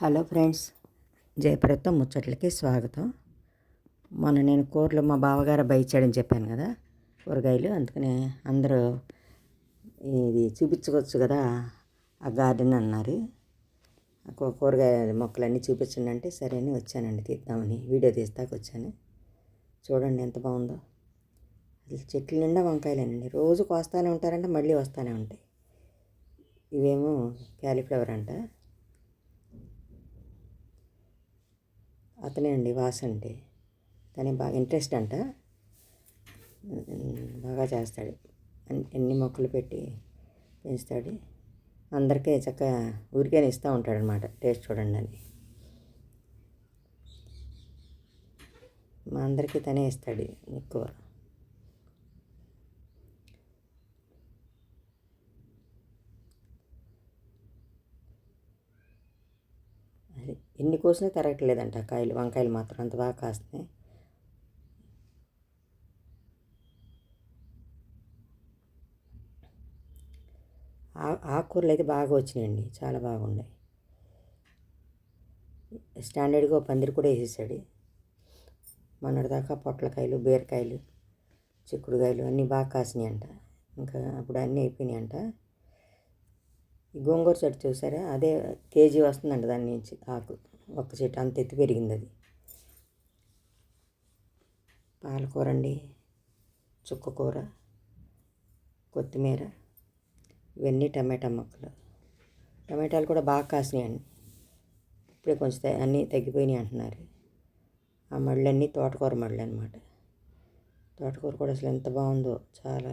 Hello friends జయప్రదం ముచ్చట్లకి స్వాగతం. మొన్న నేను కూరలు మా బావగారు బయచాడని చెప్పాను కదా కూరగాయలు అందుకనే అందరూ ఇది చూపించవచ్చు కదా ఆ గార్డెన్ అన్నారు. ఆ కూరగాయ మొక్కలన్నీ చూపించండి అంటే సరే అని వచ్చానండి తీద్దామని వీడియో తీస్తాక వచ్చాను. చూడండి ఎంత బాగుందో. అసలు చెట్ల నిండా వంకాయలేనండి. రోజు కోస్తానే ఉంటారంటే మళ్ళీ వస్తూనే ఉంటాయి. ఇవేమో క్యాలీఫ్లవర్ అంట. అతనే అండి వాస్ అంటే తనే బాగా ఇంట్రెస్ట్ అంట. బాగా చేస్తాడు. ఎన్ని మొక్కలు పెట్టి పెంచుతాడు. అందరికీ చక్కగా ఊరికేనే ఇస్తూ ఉంటాడనమాట టేస్ట్ చూడండి అని. మా అందరికీ తనే ఇస్తాడు ఎక్కువ అది ఎన్ని కోసినా తిరగట్లేదంట కాయలు వంకాయలు మాత్రం అంత బాగా కాస్తున్నాయి. ఆకుకూరలు అయితే బాగా వచ్చినాయండి చాలా బాగున్నాయి. స్టాండర్డ్గా పందిరి కూడా వేసేసాడు. మొన్నటిదాకా పొట్లకాయలు బీరకాయలు చిక్కుడుకాయలు అన్నీ బాగా కాసినాయి అంట ఇంకా అప్పుడు అన్నీ అయిపోయినాయి అంట ఈ గోంగూర చెట్టు చూసారా? అదే కేజీ వస్తుందంట దాని నుంచి ఆకు. ఒక్క చెట్టు అంత ఎత్తు పెరిగింది అది. పాలకూర అండి చుక్కకూర కొత్తిమీర ఇవన్నీ టమాటా మొక్కలు. టమాటాలు కూడా బాగా కాసినాయండి. ఇప్పుడే కొంచెం అన్నీ తగ్గిపోయినాయి అంటున్నారు. ఆ మళ్ళీ తోటకూర మళ్ళీ అనమాట తోటకూర కూడా అసలు ఎంత బాగుందో చాలా.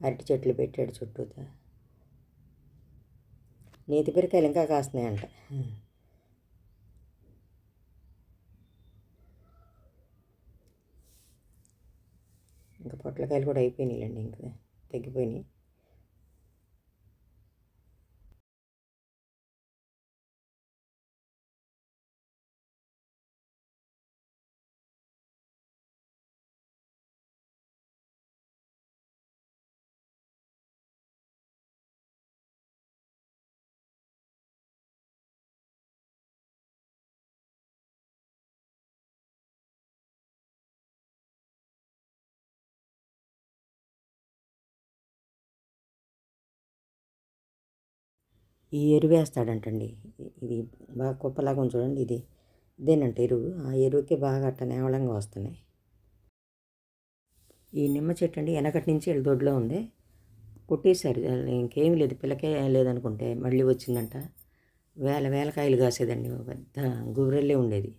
అరటి చెట్లు పెట్టాడు చుట్టూతా. నేతి బీరకాయలు ఇంకా కాస్తున్నాయంట. ఇంకా పొట్లకాయలు కూడా అయిపోయినాయిలేండి ఇంకా తగ్గిపోయినాయి. ఈ ఎరువు వేస్తాడంటండి. ఇది బాగా కుప్పలాగా చూడండి ఇది. ఇదేనంట ఎరువు. ఆ ఎరువుకి బాగా అట్ట నేవళంగా వస్తున్నాయి. ఈ నిమ్మ చెట్టు అండి వెనకటి నుంచి వీళ్ళ దొడ్లో ఉంది. కొట్టేశారు. ఇంకేమీ లేదు. పిల్లకే లేదనుకుంటే మళ్ళీ వచ్చిందంట. వేల వేల కాయలు కాసేదండి. పెద్ద గుబురెల్లే ఉండేది.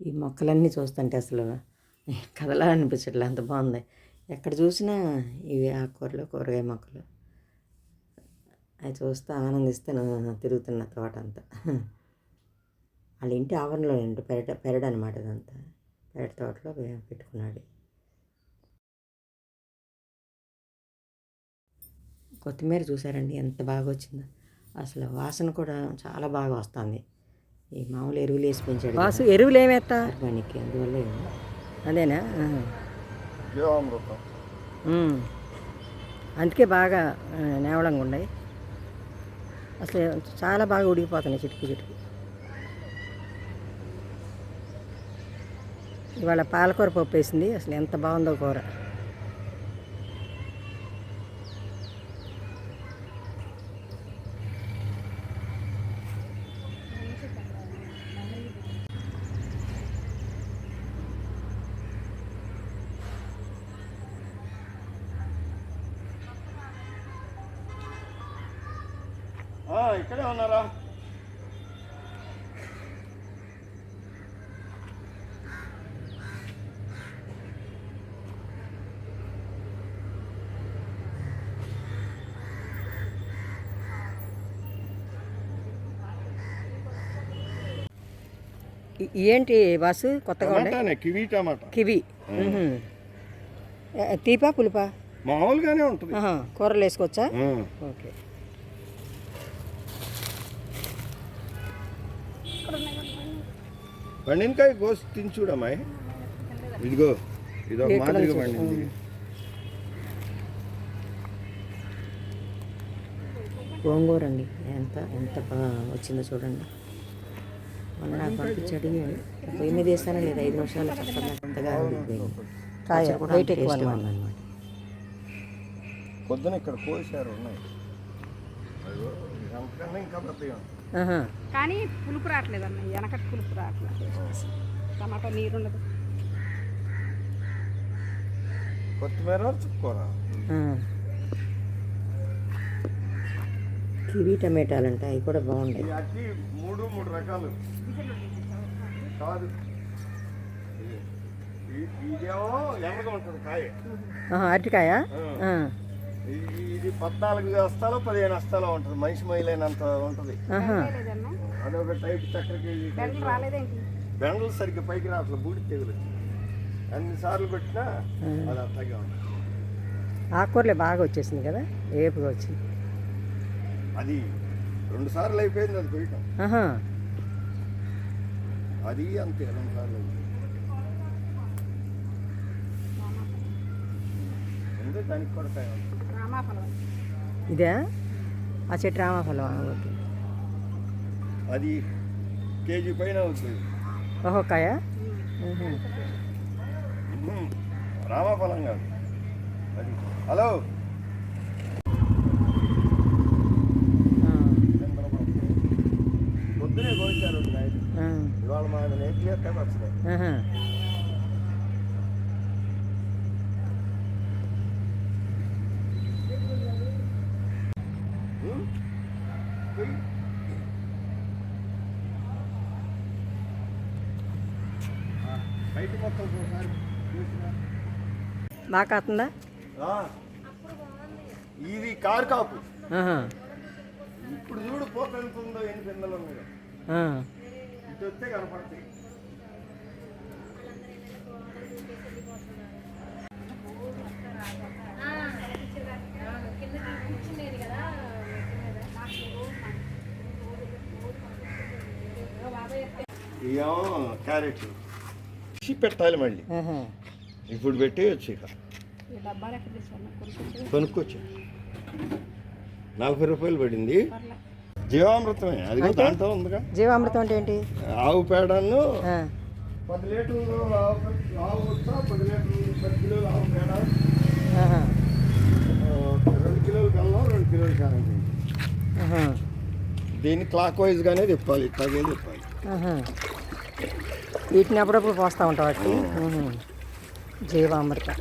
ఈ మొక్కలన్నీ చూస్తుంటే అసలు కదలా అనిపించట్లే అంత బాగుంది. ఎక్కడ చూసినా ఇవి ఆకుకూరలు కూరగాయ మొక్కలు. అవి చూస్తూ ఆనందిస్తూ తిరుగుతున్న తోట అంతా. వాళ్ళ ఇంటి ఆవరణలో ఇంటి పెరట పెరడు అనమాట ఇదంతా. పెరటి తోటలో పెట్టుకున్నాడు. కొత్తిమీర చూసారండి ఎంత బాగా వచ్చిందో అసలు వాసన కూడా చాలా బాగా వస్తుంది. ఈ మామూలు ఎరువులు వేసి పెంచాడు వాసు ఎరువులు ఏమేస్తా ఆర్గానిక్ అందువల్ల. అదేనా. జీవామృతం అందుకే బాగా ఆ, నేవలంగా ఉన్నాయి. అసలు చాలా బాగా ఉడికిపోతున్నాయి చిటికి చిటికి. ఇవాళ పాలకూర పప్పు వేసింది. అసలు ఎంత బాగుందో కూర. ఇక్కడే ఉన్నారా? ఏంటి వాసు? కొత్తగా టమాటానే కివీ టమాటా. కివి. తీపా పులిపా? మామూలుగానే ఉంటుంది. కూరలు వేసుకోవచ్చా? ఓకే. పండినకాయ కోసి తిని ఇదిగో ఇది ఒక మాదిరిగా పండింది. గోంగూరండి ఎంత ఎంత వచ్చిందో చూడండి. మొన్న నాకు పంపించాడు పొయ్యి మీద వేస్తానండి ఇది ఐదు నిమిషాలు చక్కగా అంతగా అనమాట పొద్దున ఇక్కడ కోసారు ఉన్నాయి. ఇంకా కానీ పులుపు రావట్లేదు అన్న వెనకటి పులుపు రావట్లేదు. టమాటా నీరు ఉండదు. కొత్తిమీర చుక్కోరా. కివీ టమాటాలు అంటే అవి కూడా బాగుంటాయి మూడు మూడు రకాలు. కాదు. ఇదేమో ఉంటుంది కాయ. అరటికాయ? ఆ. ఇది ఇది పద్నాలుగు హస్తాలు పదిహేను హస్తాలు ఉంటుంది. మనిషి మైలైనంత ఉంటుంది. అదొక టైప్ చక్కెరకి బెండలు సరిగ్గా పైకి రావట్లేదు బూడి తెగులు. అన్ని సార్లు పెట్టినా అది అట్లాగే ఉంది ఆకుకూరలే బాగా వచ్చేసింది కదా? ఏపుగా వచ్చింది. అది రెండు సార్లు అయిపోయింది అది పోయటం. ఆహా. అది అంతే రెండు సార్లు దానికి కూడా ఇదే? ఆ చెట్టు రామాఫలం ఓకే. అది కేజీ పైన అవుతుంది. ఓహో కాయ. రామఫలం కాదు. అది. హలో? పొద్దునే కోసారు ఆ. ఇవాళ మా నేటి చేస్తే వస్తున్నాయి ఆహా. ఉం? పోయి. ఆ, బయట మొత్తం ఒకసారి చూసినా. బాగా కాస్తుందా ఇది కారు కాపు. ఇప్పుడు చూడు పోక ఎంత ఉందో ఎన్ని పిందలు ఉన్నాయో ఆ. ఇటు వస్తే కనపడతాయి క్యారెట్ పెట్టాలి మళ్ళీ. ఇప్పుడు పెట్టేయచ్చు ఇక. కొనుక్కోవచ్చు నలభై రూపాయలు పడింది. జీవామృతమే. అది దాంట్లో ఉందిగా. జీవామృతం అంటే ఏంటి? ఆవు పేడను ఆ. పది లీటర్లు ఆవు పది లీటర్లు పది కిలోలు ఆవు పేడ రెండు కిలోలు బెల్లం రెండు కిలోలు కారం ఆహా. దీన్ని క్లాక్ వైజ్గానే తిప్పాలి ఇట్లాగే తిప్పాలి. ఆహా. వీటిని అప్పుడప్పుడు పోస్తూ ఉంటాం వాటికి. జీవామృతం.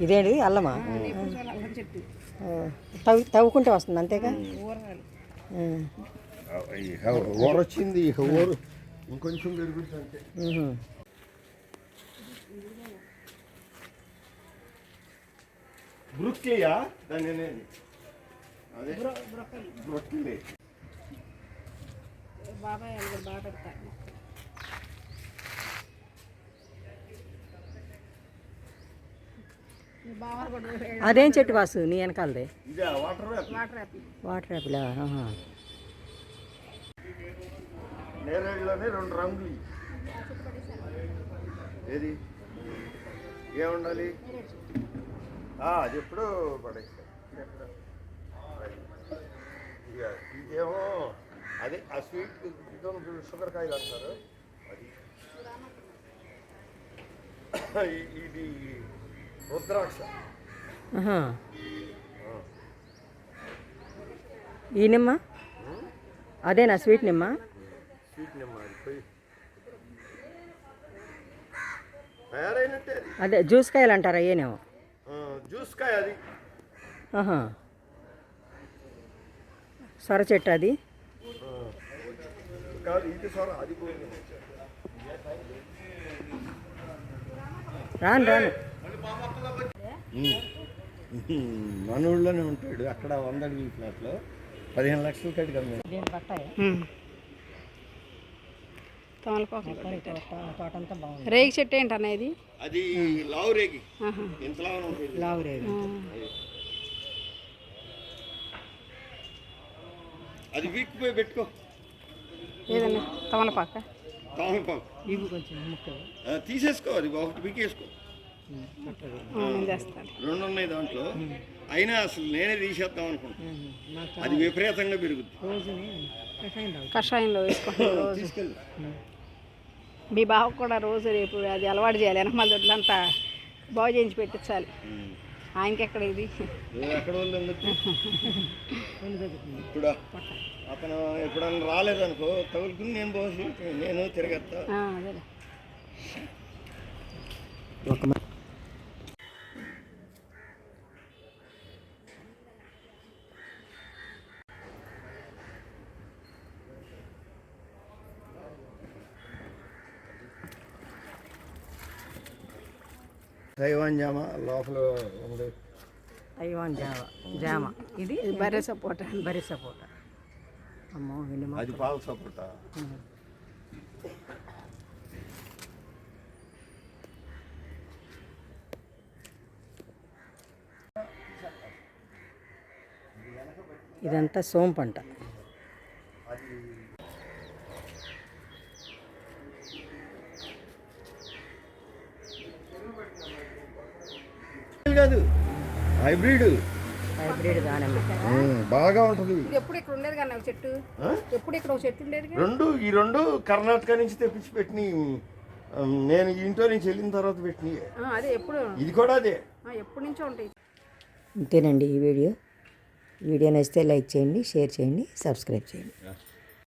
ఇదేంటి? అల్లమా. తవ్వు తవ్వుకుంటే వస్తుంది అంతేగా? వచ్చింది ఇంకొంచెం. బ్రుక్కియా దాన్ని బాబాయ్ బాగా అదేం చెట్టు వాసు? నీ వెనకాలదే. ఇదే వాటర్ యాపిల్. నేరేడులోనే రెండు రంగులు. ఏది? ఏముండాలి? ఆ, అది ఎప్పుడో పడేస్తా ఎక్కడ? ఇక ఇదేమో అదే ఆ స్వీట్ షుగర్ కాయలు అంటారు. అది. ఇది రుద్రాక్ష. ఈ నిమ్మ? అదేనా స్వీట్ నిమ్మ? స్వీట్ నిమ్మ తయారైనట్టే అది. జ్యూస్ కాయలు అంటారా ఆ, జ్యూస్ కాయ అది. ఆహా. సొర చెట్టు అది. ఇది రాను రాను. మన ఊళ్ళోనే ఉంటాడు. అక్కడ వంద అడుగుల ఫ్లాట్లో పదిహేను లక్షల కట్టి రేగి చెట్టు ఏంటి అనేది అది లావు రేగి. లావు ఉంటుంది అది వీక్ పోయి పెట్టుకో. ఏదన్నా? తమలపాక? తామలపాకు. ఇవి కొంచెం ముక్క. ఆ, తీసేసుకో అది ఒకటి పీకేసుకో. ఆ, నేను చేస్తాను. రెండు ఉన్నాయి దాంట్లో. అయినా అసలు నేనే తీసేద్దాం అనుకుంటున్నాను నాకు అది విపరీతంగా పెరుగుద్ది. రోజుని కషాయం తాగుతాను కషాయంలో వేసుకుంటాను రోజు. తీసుకెళ్ళి. మీ బావ కూడా రోజు రేపు అది అలవాటు చేయాలి. వెనకమాల దొడ్లంతా బాగు చేయించి పెట్టించాలి. ఎక్కడ ఇది ఇప్పుడు? అతను ఎప్పుడన్నా రాలేదనుకో తగులుకుని నేను పోసి నేను తిరగత్తా తైవాన్ జామ లోపల ఉంది తైవాన్ జామ జామ. ఇది బర్రె సపోటా. బరి సపోటా. అమ్మో. అది పాల సపోటా. ఇదంతా సోం పంట కాదు. హైబ్రిడ్. హైబ్రిడ్ బాగా ఉంటుంది. ఇది ఎప్పుడు ఇక్కడ ఉండేది కానీ ఒక చెట్టు? ఎప్పుడు ఇక్కడ ఒక చెట్టు ఉండేది కదా రెండు ఈ రెండు కర్ణాటక నుంచి తెప్పించి పెట్టిన నేను ఇంట్లో నుంచి వెళ్ళిన తర్వాత పెట్టినవి ఆ, అదే ఎప్పుడు. ఇది కూడా అదే. ఆ, ఎప్పటి నుంచో ఉంటాయి. ఇంతేనండి ఈ వీడియో. వీడియో నచ్చితే లైక్ చేయండి షేర్ చేయండి సబ్స్క్రైబ్ చేయండి.